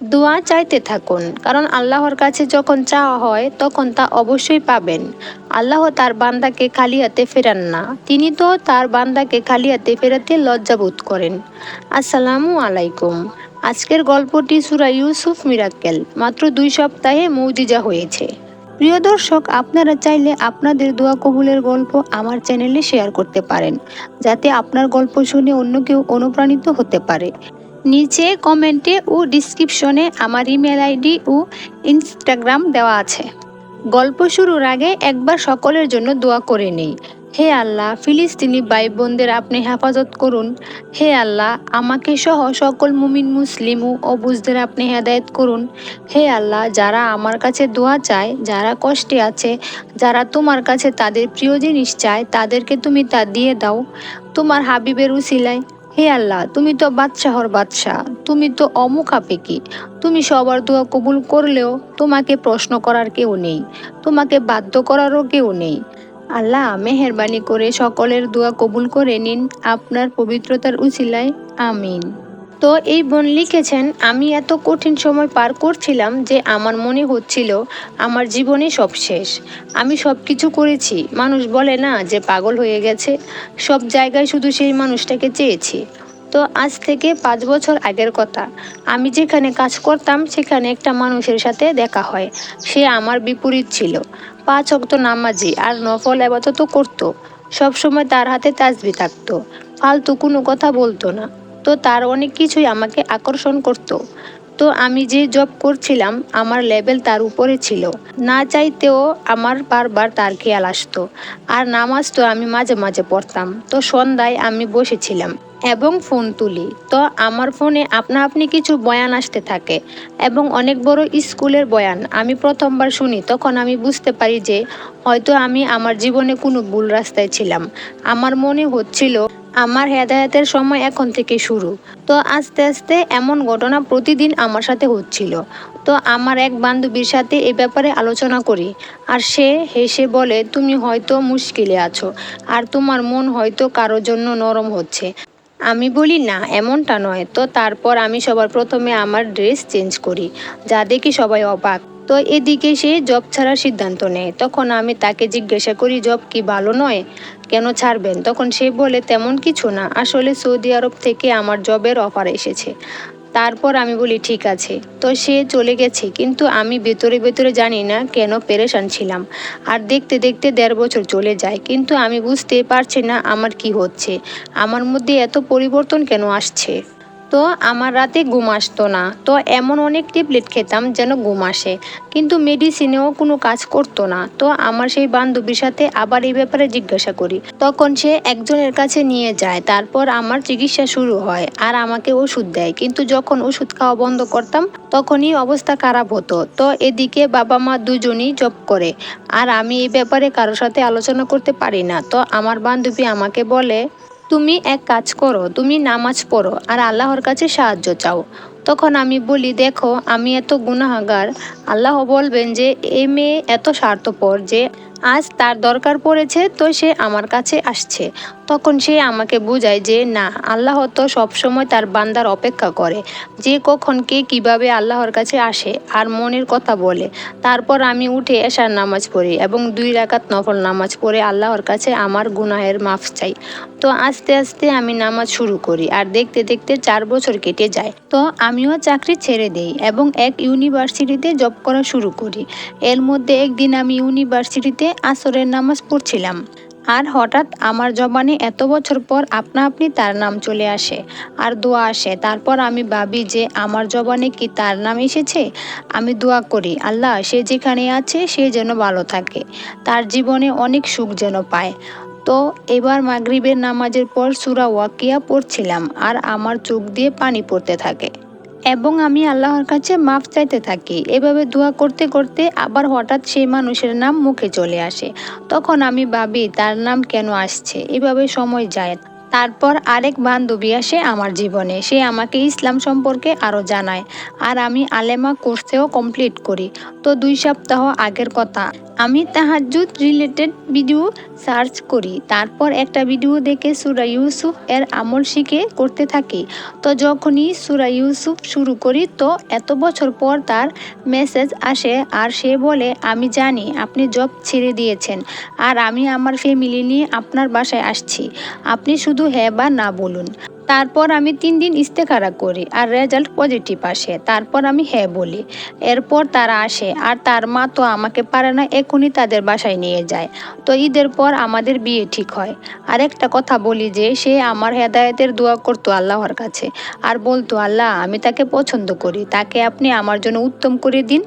দোয়া চাইতে থাকুন, কারণ আল্লাহর কাছে যখন চাওয়া হয়, তখন তা অবশ্যই পাবেন। আল্লাহ তার বান্দাকে খালি হাতে ফেরান না। তিনি তো তার বান্দাকে খালি হাতে ফেরাতে লজ্জাবোধ করেন। আসসালামু আলাইকুম। আজকের গল্পটি সুরা ইউসুফ মিরাক্কেল। মাত্র দুই সপ্তাহে মৌজিজা হয়েছে। প্রিয় দর্শক, আপনারা চাইলে আপনাদের দোয়া কবুলের গল্প আমার চ্যানেলে শেয়ার করতে পারেন, যাতে আপনার গল্প শুনে অন্য কেউ অনুপ্রাণিত হতে পারে। নিচে কমেন্টে ও ডিসক্রিপশনে আমার ইমেল আইডি ও ইনস্টাগ্রাম দেওয়া আছে। গল্প শুরুর আগে একবার সকলের জন্য দোয়া করে নেই। হে আল্লাহ, ফিলিস্তিনি ভাই বোনদের আপনি হেফাজত করুন। হে আল্লাহ, আমাকে সহ সকল মুমিন, মুসলিম ও অবুজদের আপনি হেদায়ত করুন। হে আল্লাহ, যারা আমার কাছে দোয়া চায়, যারা কষ্টে আছে, যারা তোমার কাছে তাদের প্রিয় জিনিস চায়, তাদেরকে তুমি তা দিয়ে দাও। তোমার হাবিবের উসিলায় হে আল্লাহ, তুমি তো বাদশাহর বাদশাহ, তুমি তো অমুখাপেকি তুমি সবার দোয়া কবুল করলেও তোমাকে প্রশ্ন করার কেউ নেই, তোমাকে বাধ্য করারও কেউ নেই। আল্লাহ, মেহরবানি করে সকলের দোয়া কবুল করে নিন, আপনার পবিত্রতার উচিলায়, আমিন। তো এই বোন লিখেছেন, আমি এত কঠিন সময় পার করছিলাম যে আমার মনে হচ্ছিল আমার জীবনে সব শেষ। আমি সব কিছু করেছি। মানুষ বলে না যে পাগল হয়ে গেছে। সব জায়গায় শুধু সেই মানুষটাকে চেয়েছি। তো আজ থেকে পাঁচ বছর আগের কথা। আমি যেখানে কাজ করতাম, সেখানে একটা মানুষের সাথে দেখা হয়। সে আমার বিপরীত ছিল। পাঁচ অক্ত নামাজি, আর নফল আবাদতও করতো। সবসময় তার হাতে তাজবি থাকতো। ফালতু কোনো কথা বলতো না। তো তার অনেক কিছুই আমাকে আকর্ষণ করত। তো আমি যে জব করছিলাম, আমার লেভেল তার উপরে ছিল। না চাইতেও আমার বারবার তার খেয়াল আসতো। আর নামাজ তো আমি মাঝে মাঝে পড়তাম। তো সন্ধ্যায় আমি বসেছিলাম এবং ফোন তুলি। তো আমার ফোনে আপনা আপনি কিছু বয়ান আসতে থাকে এবং অনেক বড় স্কুলের বয়ান। আমি প্রথমবার শুনি, তখন আমি বুঝতে পারি যে হয়তো আমি আমার জীবনে কোনো ভুল রাস্তায় ছিলাম। আমার মনে হচ্ছিল আমার হেদায়েতের সময় এখন থেকে শুরু। তো আস্তে আস্তে এমন ঘটনা প্রতিদিন আমার সাথে হচ্ছিল। তো আমার এক বান্ধবীর সাথে এ ব্যাপারে আলোচনা করি। আর সে হেসে বলে, তুমি হয়তো মুশকিলে আছো, আর তোমার মন হয়তো কারোর জন্য নরম হচ্ছে। আমি বলি, না, এমনটা নয়। তো তারপর আমি সবার প্রথমে আমার ড্রেস চেঞ্জ করি, যা দেখি সবাই অবাক। তো এদিকে সে জব ছাড়ার সিদ্ধান্ত নেয়। তখন আমি তাকে জিজ্ঞাসা করি, জব কি ভালো নয়? কেন ছাড়বেন? তখন সে বলে, তেমন কিছু না। আসলে সৌদি আরব থেকে আমার জবের অফার এসেছে। তারপর আমি বলি, ঠিক আছে। তো সে চলে গেছে। কিন্তু আমি ভেতরে ভেতরে জানি না কেন পেরেশান ছিলাম। আর দেখতে দেখতে দেড় বছর চলে যায়। কিন্তু আমি বুঝতে পারছি না আমার কি হচ্ছে। আমার মধ্যে এত পরিবর্তন কেন আসছে? তো আমার রাতে ঘুম আসতো না। তো এমন অনেক ট্যাবলেট খেতাম যেন ঘুম আসে। কিন্তু মেডিসিনেও কোনো কাজ করতো না। তো আমার সেই বান্ধবীর সাথে আবার এই ব্যাপারে জিজ্ঞাসা করি। তখন সে একজনের কাছে নিয়ে যায়। তারপর আমার চিকিৎসা শুরু হয় আর আমাকে ওষুধ দেয়। কিন্তু যখন ওষুধ খাওয়া বন্ধ করতাম, তখনই অবস্থা খারাপ হতো। তো এদিকে বাবা মা দুজনই জব করে। আর আমি এই ব্যাপারে কারোর সাথে আলোচনা করতে পারি না। তো আমার বান্ধবী আমাকে বলে তুমি এক কাজ করো, তুমি নামাজ পড়ো আর আল্লাহর কাছে সাহায্য চাও। তখন আমি বলি, দেখো, আমি এত গুনাহাগার। আল্লাহ বলবেন যে, এ মেয়ে এত স্বার্থপর যে আজ তার দরকার পড়েছে তো সে আমার কাছে আসছে। তখন সে আমাকে বোঝায় যে, না, আল্লাহ তো সবসময় তার বান্দার অপেক্ষা করে। যে কখন কে কীভাবে আল্লাহর কাছে আসে আর মনের কথা বলে। তারপর আমি উঠে এসার নামাজ পড়ি এবং দুই রাকাত নফল নামাজ পড়ে আল্লাহর কাছে আমার গুনাহের মাফ চাই। তো আস্তে আস্তে আমি নামাজ শুরু করি আর দেখতে দেখতে চার বছর কেটে যায়। তো আমিও চাকরি ছেড়ে দেই এবং এক ইউনিভার্সিটিতে জব করা শুরু করি। এর মধ্যে একদিন আমি ইউনিভার্সিটিতে আসরের নামাজ পড়ছিলাম। আর হঠাৎ আমার জবানে এত বছর পর আপনা আপনি তার নাম চলে আসে আর দোয়া আসে। তারপর আমি ভাবি যে আমার জবানে কি তার নাম এসেছে? আমি দোয়া করি, আল্লাহ সে যেখানে আছে সে যেন ভালো থাকে, তার জীবনে অনেক সুখ যেন পায়। তো এবার মাগরিবের নামাজের পর সুরা ওয়াকিয়া পড়ছিলাম আর আমার চোখ দিয়ে পানি পড়তে থাকে। এবং আমি আল্লাহর কাছে মাফ চাইতে থাকি। এভাবে দোয়া করতে করতে আবার হঠাৎ সেই মানুষের নাম মুখে চলে আসে। তখন আমি ভাবি, তার নাম কেন আসছে? এভাবে সময় যায় তারপর আরেক বান্ধবী আসে আমার জীবনে। সে আমাকে ইসলাম সম্পর্কে আরও জানায়। আর আমি আলেমা কোর্সেও কমপ্লিট করি। তো দুই সপ্তাহ আগের কথা। আমি তাহাজুদ রিলেটেড ভিডিও সার্চ করি। তারপর একটা ভিডিও দেখে সুরা ইউসুফ এর আমল শিখে করতে থাকি। তো যখনই সুরা ইউসুফ শুরু করি, তো এত বছর পর তার মেসেজ আসে। আর সে বলে, আমি জানি, আপনি জব ছেড়ে দিয়েছেন। আর আমি আমার ফ্যামিলি নিয়ে আপনার বাসায় আসছি। আপনি শুধু হ্যাঁ বা না বলুন। তারপর আমি তিন দিন ইস্তেখারা করি আর রেজাল্ট পজিটিভ আসে। তারপর আমি হ্যাঁ বলি। এরপর তারা আসে আর তার মা তো আমাকে পারে না, এখনই তাদের বাসায় নিয়ে যায়। তো ঈদের পর আমাদের বিয়ে ঠিক হয়। আর একটা কথা বলি যে, সে আমার হেদায়তের দোয়া করতো আল্লাহর কাছে। আর বলতো, আল্লাহ, আমি তাকে পছন্দ করি। তাকে আপনি আমার জন্য উত্তম করে দিন।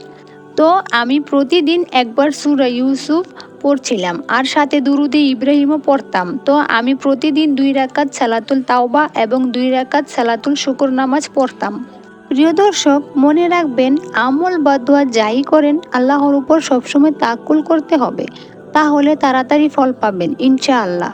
তো আমি প্রতিদিন একবার সুরা ইউসুফ পড়ছিলাম। আর সাথে দুরুদে ইব্রাহিমও পড়তাম। তো আমি প্রতিদিন দুই রাকাত সালাতুল তাওবা এবং দুই রাকাত সালাতুল শুকুর নামাজ পড়তাম। প্রিয় দর্শক, মনে রাখবেন, আমল বা দোয়া যাই করেন, আল্লাহর উপর সবসময় তাকুল করতে হবে। তাহলে তাড়াতাড়ি ফল পাবেন, ইনশাআল্লাহ।